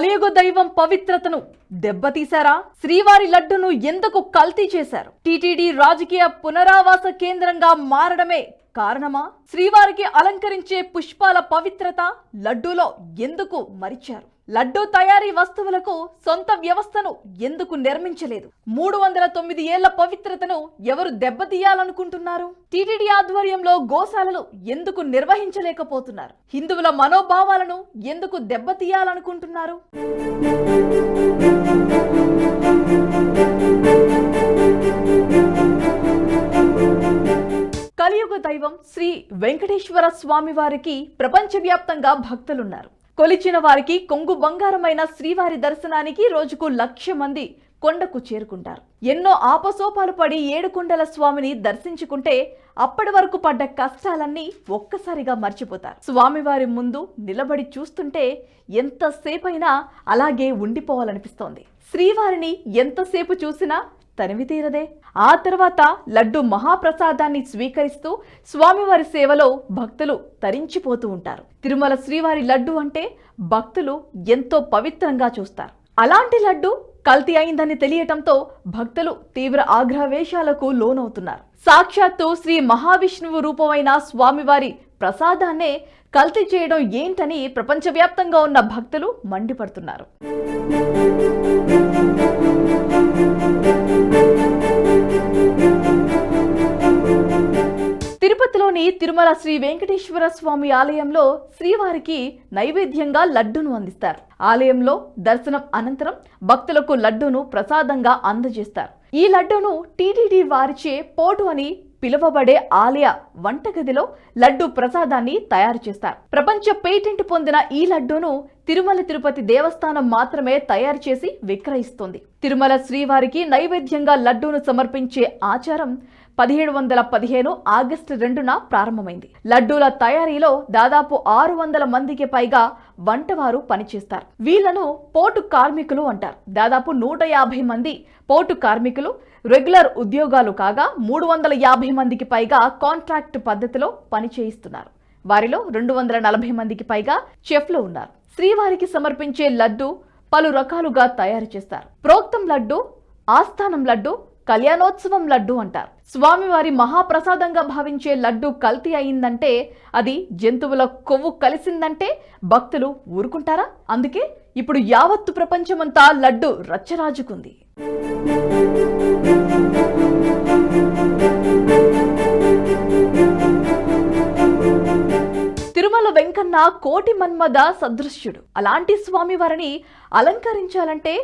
కలియుగ దైవం పవిత్రతను దెబ్బతీశారా? శ్రీవారి లడ్డును ఎందుకు కల్తీ చేశారు? టీటీడీ రాజకీయ పునరావాస కేంద్రంగా మారడమే కారణమా? శ్రీవారికి అలంకరించే పుష్పాల పవిత్రత లడ్డూలో ఎందుకు మరిచారు? లడ్డూ తయారీ వస్తువులకు సొంత వ్యవస్థను ఎందుకు నిర్మించలేదు? మూడు వందల తొమ్మిది ఏళ్ళ పవిత్రతను ఎవరు దెబ్బతీయాలనుకుంటున్నారు? టీటీడీ ఆధ్వర్యంలో గోశాలలు ఎందుకు నిర్వహించలేకపోతున్నారు? హిందువుల మనోభావాలను ఎందుకు దెబ్బతీయాలనుకుంటున్నారు? కలియుగ దైవం శ్రీ వెంకటేశ్వర స్వామి వారికి ప్రపంచవ్యాప్తంగా భక్తులున్నారు. కొలిచిన వారికి కొంగు బంగారమైన శ్రీవారి దర్శనానికి రోజుకు లక్ష మంది కొండకు చేరుకుంటారు. ఎన్నో ఆపసోపాలు పడి ఏడుకొండల స్వామిని దర్శించుకుంటే అప్పటి వరకు పడ్డ కష్టాలన్నీ ఒక్కసారిగా మర్చిపోతారు. స్వామివారి ముందు నిలబడి చూస్తుంటే ఎంతసేపైనా అలాగే ఉండిపోవాలనిపిస్తోంది. శ్రీవారిని ఎంతసేపు చూసినా తనివి తీరదే. ఆ తర్వాత లడ్డు మహాప్రసాదాన్ని స్వీకరిస్తూ స్వామివారి సేవలో భక్తులు తరించిపోతూ ఉంటారు. తిరుమల శ్రీవారి లడ్డు అంటే భక్తులు ఎంతో పవిత్రంగా చూస్తారు. అలాంటి లడ్డు కల్తీ అయిందని తెలియటంతో భక్తులు తీవ్ర ఆగ్రహవేశాలకు లోనవుతున్నారు. సాక్షాత్తు శ్రీ మహావిష్ణువు రూపమైన స్వామివారి ప్రసాదాన్నే కల్తీ చేయడం ఏంటని ప్రపంచవ్యాప్తంగా ఉన్న భక్తులు మండిపడుతున్నారు. తిరుపతిలోని తిరుమల శ్రీ వెంకటేశ్వర స్వామి ఆలయంలో శ్రీవారికి నైవేద్యంగా లడ్డును అందిస్తారు. ఆలయంలో దర్శనం అనంతరం భక్తులకు లడ్డును ప్రసాదంగా అందజేస్తారు. ఈ లడ్డును టీటీడీ వారిచే పోటు అని పిలువబడే ఆలయ వంటగదిలో లడ్డు ప్రసాదాన్ని తయారు చేస్తారు. ప్రపంచ పేటెంట్ పొందిన ఈ లడ్డూను తిరుమల తిరుపతి దేవస్థానం మాత్రమే తయారు చేసి విక్రయిస్తుంది. తిరుమల శ్రీవారికి నైవేద్యంగా లడ్డూను సమర్పించే ఆచారం పదిహేడు వందల పదిహేను ఆగస్టు రెండున ప్రారంభమైంది. లడ్డూల తయారీలో దాదాపు ఆరు వందల మందికి పైగా వంటవారు పనిచేస్తారు. వీళ్ళను పోటు కార్మికులు అంటారు. దాదాపు నూట యాభై మంది పోటు కార్మికులు రెగ్యులర్ ఉద్యోగాలు కాగా మూడు వందల యాభై మందికి పైగా కాంట్రాక్ట్ పద్ధతిలో పనిచేయిస్తున్నారు. వారిలో రెండు వందల నలభై మందికి పైగా చెఫ్లు ఉన్నారు. శ్రీవారికి సమర్పించే లడ్డు పలు రకాలుగా తయారు చేస్తారు. ప్రోక్తం లడ్డు ఆస్థానం లడ్డు కళ్యాణోత్సవం లడ్డు అంటారు. స్వామివారి మహాప్రసాదంగా భావించే లడ్డు కల్తీ అయిందంటే అది జంతువుల కొవ్వు కలిసిందంటే భక్తులు ఊరుకుంటారా? అందుకే ఇప్పుడు యావత్తు ప్రపంచమంతా లడ్డు రచ్చరాజుకుంది. తిరుమల వెంకన్న కోటి మన్మద సదృశ్యుడు. అలాంటి స్వామివారిని అలంకరించాలంటే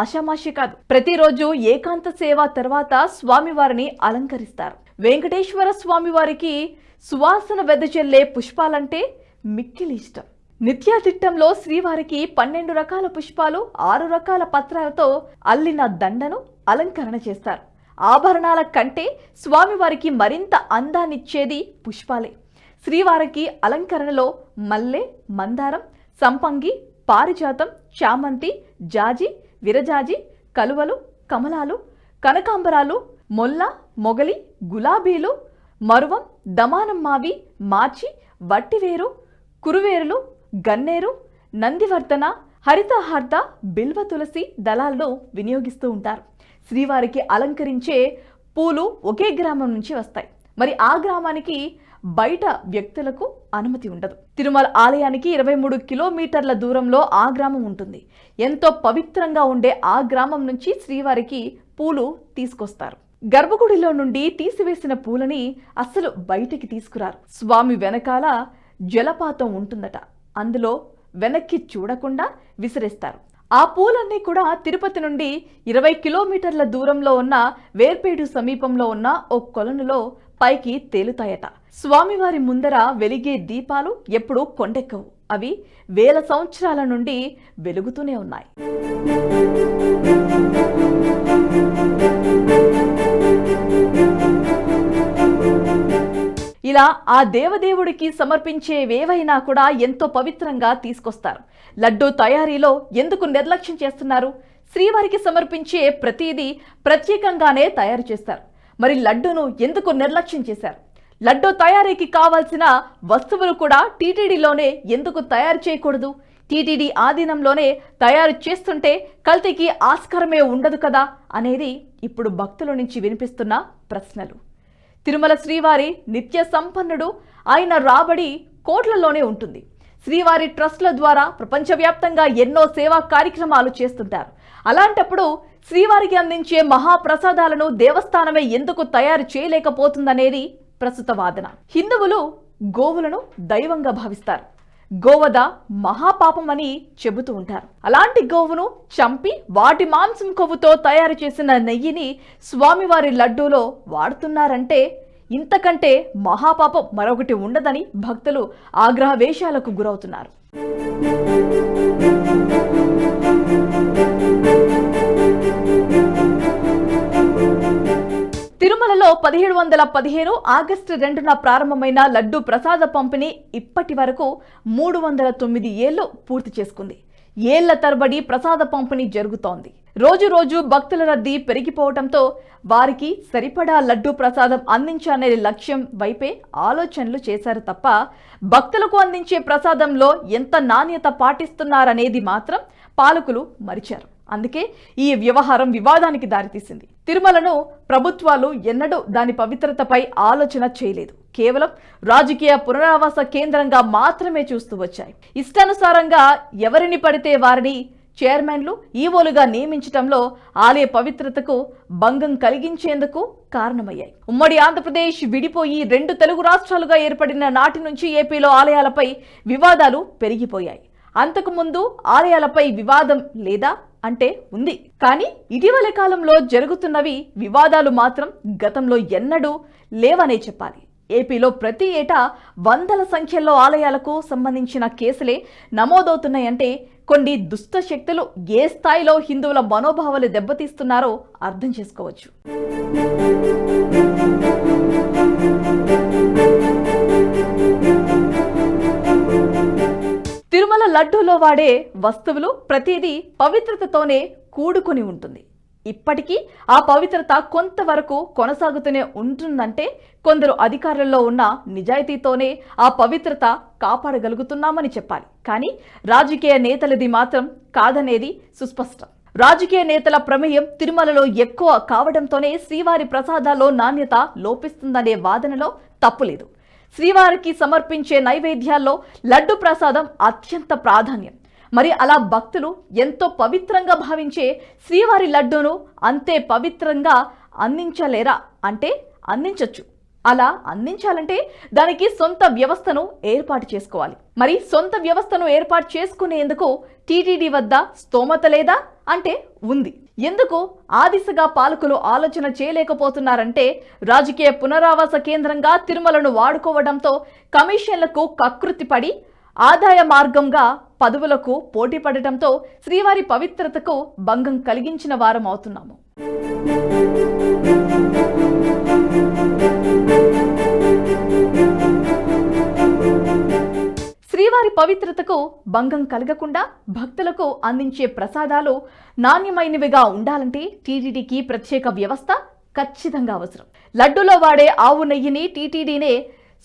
ఆషామాషి కాదు. ప్రతిరోజు ఏకాంత సేవ తర్వాత స్వామివారిని అలంకరిస్తారు. వెంకటేశ్వర స్వామివారికి సువాసన వెదజల్లే పుష్పాలంటే మిక్కిలి ఇష్టం. నిత్యాతిట్టంలో శ్రీవారికి పన్నెండు రకాల పుష్పాలు ఆరు రకాల పత్రాలతో అల్లిన దండను అలంకరణ చేస్తారు. ఆభరణాల కంటే స్వామివారికి మరింత అందాన్నిచ్చేది పుష్పాలే. శ్రీవారికి అలంకరణలో మల్లె మందారం సంపంగి పారిజాతం చామంతి జాజి విరజాజి కలువలు కమలాలు కనకాంబరాలు మొల్ల మొగలి గులాబీలు మరువం దమానం మావి మాచి వట్టివేరు కురువేరులు గన్నేరు నందివర్ధన హరితహార్ద బిల్వ తులసి దళాలను వినియోగిస్తూ ఉంటారు. శ్రీవారికి అలంకరించే పూలు ఒకే గ్రామం నుంచి వస్తాయి. మరి ఆ గ్రామానికి బయట వ్యక్తులకు అనుమతి ఉండదు. తిరుమల ఆలయానికి ఇరవై మూడు కిలోమీటర్ల దూరంలో ఆ గ్రామం ఉంటుంది. ఎంతో పవిత్రంగా ఉండే ఆ గ్రామం నుంచి శ్రీవారికి పూలు తీసుకొస్తారు. గర్భగుడిలో నుండి తీసివేసిన పూలని అస్సలు బయటికి తీసుకురారు. స్వామి వెనకాల జలపాతం ఉంటుందట. అందులో వెనక్కి చూడకుండా విసిరేస్తారు. ఆ పూలన్నీ కూడా తిరుపతి నుండి ఇరవై కిలోమీటర్ల దూరంలో ఉన్న వేర్పేడు సమీపంలో ఉన్న ఓ కొలనులో పైకి తేలుతాయట. స్వామివారి ముందర వెలిగే దీపాలు ఎప్పుడూ కొండెక్కవు. అవి వేల సంవత్సరాల నుండి వెలుగుతూనే ఉన్నాయి. ఇలా ఆ దేవదేవుడికి సమర్పించేవేవైనా కూడా ఎంతో పవిత్రంగా తీసుకొస్తారు. లడ్డూ తయారీలో ఎందుకు నిర్లక్ష్యం చేస్తున్నారు? శ్రీవారికి సమర్పించే ప్రతిదీ ప్రత్యేకంగానే తయారు చేస్తారు. మరి లడ్డూను ఎందుకు నిర్లక్ష్యం చేశారు? లడ్డూ తయారీకి కావాల్సిన వస్తువులు కూడా టీటీడీలోనే ఎందుకు తయారు చేయకూడదు? టీటీడీ ఆధీనంలోనే తయారు చేస్తుంటే కల్తీకి ఆస్కారమే ఉండదు కదా అనేది ఇప్పుడు భక్తుల నుంచి వినిపిస్తున్న ప్రశ్నలు. తిరుమల శ్రీవారి నిత్య సంపన్నుడు ఆయన రాబడి కోట్లలోనే ఉంటుంది. శ్రీవారి ట్రస్ట్ల ద్వారా ప్రపంచవ్యాప్తంగా ఎన్నో సేవా కార్యక్రమాలు చేస్తుంటారు. అలాంటప్పుడు శ్రీవారికి అందించే మహాప్రసాదాలను దేవస్థానమే ఎందుకు తయారు చేయలేకపోతుందనేది ప్రస్తుత వాదన. హిందువులు గోవులను దైవంగా భావిస్తారు. గోవద మహాపాపమని చెబుతూ ఉంటారు. అలాంటి గోవును చంపి వాటి మాంసం కొవ్వుతో తయారు చేసిన నెయ్యిని స్వామివారి లడ్డూలో వాడుతున్నారంటే ఇంతకంటే మహాపాపం మరొకటి ఉండదని భక్తులు ఆగ్రహ వేషాలకు గురవుతున్నారు. పదిహేడు వందల పదిహేను ఆగస్టు రెండున ప్రారంభమైన లడ్డు ప్రసాద పంపిణీ ఇప్పటి వరకు మూడు వందల తొమ్మిది ఏళ్ళు పూర్తి చేసుకుంది. ఏళ్ళ తరబడి ప్రసాద పంపిణీ జరుగుతోంది. రోజు రోజు భక్తుల రద్దీ పెరిగిపోవడంతో వారికి సరిపడా లడ్డు ప్రసాదం అందించాలనే లక్ష్యం వైపే ఆలోచనలు చేశారు తప్ప భక్తులకు అందించే ప్రసాదంలో ఎంత నాణ్యత పాటిస్తున్నారనేది మాత్రం పాలకులు మరిచారు. అందుకే ఈ వ్యవహారం వివాదానికి దారితీసింది. తిరుమలను ప్రభుత్వాలు ఎన్నడూ దాని పవిత్రతపై ఆలోచన చేయలేదు. కేవలం రాజకీయ పునరావాస కేంద్రంగా మాత్రమే చూస్తూ వచ్చాయి. ఇష్టానుసారంగా ఎవరిని పడితే వారిని చైర్మన్లు ఈవోలుగా నియమించడంలో ఆలయ పవిత్రతకు భంగం కలిగించేందుకు కారణమయ్యాయి. ఉమ్మడి ఆంధ్రప్రదేశ్ విడిపోయి రెండు తెలుగు రాష్ట్రాలుగా ఏర్పడిన నాటి నుంచి ఏపీలో ఆలయాలపై వివాదాలు పెరిగిపోయాయి. అంతకుముందు ఆలయాలపై వివాదం లేదా అంటే ఉంది. కానీ ఇటీవల కాలంలో జరుగుతున్నవి వివాదాలు మాత్రం గతంలో ఎన్నడూ లేవనే చెప్పాలి. ఏపీలో ప్రతి ఏటా వందల సంఖ్యలో ఆలయాలకు సంబంధించిన కేసులే నమోదవుతున్నాయంటే కొన్ని దుష్ట శక్తులు ఏ స్థాయిలో హిందువుల మనోభావాలు దెబ్బతీస్తున్నారో అర్థం చేసుకోవచ్చు. లడ్డూలో వాడే వస్తువులు ప్రతిదీ పవిత్రతతోనే కూడుకుని ఉంటుంది. ఇప్పటికీ ఆ పవిత్రత కొంతవరకు కొనసాగుతూనే ఉంటుందంటే కొందరు అధికారుల్లో ఉన్న నిజాయితీతోనే ఆ పవిత్రత కాపాడగలుగుతున్నామని చెప్పాలి. కానీ రాజకీయ నేతలది మాత్రం కాదనేది సుస్పష్టం. రాజకీయ నేతల ప్రమేయం తిరుమలలో ఎక్కువ కావడంతోనే శ్రీవారి ప్రసాదాల్లో నాణ్యత లోపిస్తుందనే వాదనలో తప్పులేదు. శ్రీవారికి సమర్పించే నైవేద్యాల్లో లడ్డు ప్రసాదం అత్యంత ప్రాధాన్యం. మరి అలా భక్తులు ఎంతో పవిత్రంగా భావించే శ్రీవారి లడ్డూను అంతే పవిత్రంగా అందించలేరా? అంటే అందించవచ్చు అలా అందించాలంటే దానికి సొంత వ్యవస్థను ఏర్పాటు చేసుకోవాలి. మరి సొంత వ్యవస్థను ఏర్పాటు చేసుకునేందుకు టీటీడీ వద్ద స్తోమత లేదా? అంటే ఉంది. ఎందుకు ఆ దిశగా పాలకులు ఆలోచన చేయలేకపోతున్నారంటే రాజకీయ పునరావాస కేంద్రంగా తిరుమలను వాడుకోవడంతో కమిషన్లకు కకృతిపడి ఆదాయ మార్గంగా పదవులకు పోటీ పడటంతో శ్రీవారి పవిత్రతకు భంగం కలిగించిన వారం అవుతున్నాము పవిత్రతకు భంగం కలగకుండా భక్తులకు అందించే ప్రసాదాలు నాణ్యమైనవిగా ఉండాలంటే టీటీడీకి ప్రత్యేక వ్యవస్థ ఖచ్చితంగా అవసరం. లడ్డులో వాడే ఆవు నెయ్యిని టీటీడీనే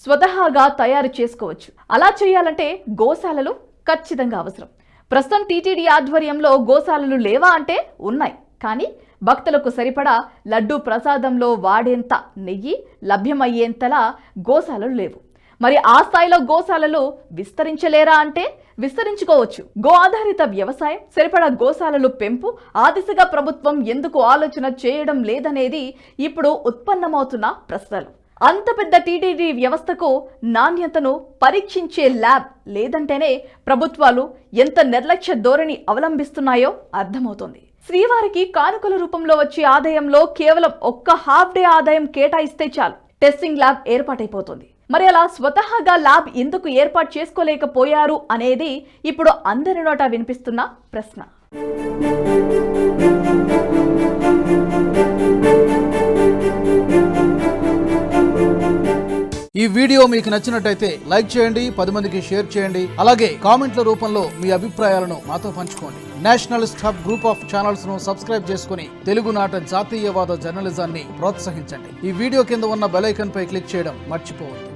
స్వతహాగా తయారు చేసుకోవచ్చు. అలా చేయాలంటే గోశాలలు ఖచ్చితంగా అవసరం. ప్రస్తుతం టీటీడీ ఆధ్వర్యంలో గోశాలలు లేవా అంటే ఉన్నాయి. కానీ భక్తులకు సరిపడా లడ్డు ప్రసాదంలో వాడేంత నెయ్యి లభ్యమయ్యేంతలా గోశాలలు లేవు. మరి ఆ స్థాయిలో గోశాలలు విస్తరించలేరా అంటే? విస్తరించుకోవచ్చు. గో ఆధారిత వ్యవసాయం సరిపడా గోశాలలు పెంపు ఆ దిశగా ప్రభుత్వం ఎందుకు ఆలోచన చేయడం లేదనేది ఇప్పుడు ఉత్పన్నమవుతున్న ప్రశ్నలు. అంత పెద్ద టీటీడీ వ్యవస్థకు నాణ్యతను పరీక్షించే ల్యాబ్ లేదంటేనే ప్రభుత్వాలు ఎంత నిర్లక్ష్య ధోరణి అవలంబిస్తున్నాయో అర్థమవుతోంది. శ్రీవారికి కానుకల రూపంలో వచ్చే ఆదాయంలో కేవలం ఒక్క హాఫ్ డే ఆదాయం కేటాయిస్తే చాలు. టెస్టింగ్ ల్యాబ్ ఏర్పాటైపోతుంది. మరి అలా స్వతహాగా ల్యాబ్ ఎందుకు ఏర్పాటు చేసుకోలేకపోయారు అనేది ఇప్పుడు అందరి నోట వినిపిస్తున్న ప్రశ్న. ఈ వీడియో మీకు నచ్చినట్టయితే లైక్ చేయండి పది మందికి షేర్ చేయండి అలాగే కామెంట్ల రూపంలో మీ అభిప్రాయాలను మాతో పంచుకోండి. నేషనల్ హబ్ గ్రూప్ ఆఫ్ ఛానల్స్ను సబ్స్క్రైబ్ చేసుకుని తెలుగునాట జాతీయవాద జర్నలిజాన్ని ప్రోత్సహించండి. ఈ వీడియో కింద ఉన్న బెలైకన్ పై క్లిక్ చేయడం మర్చిపోవద్దు.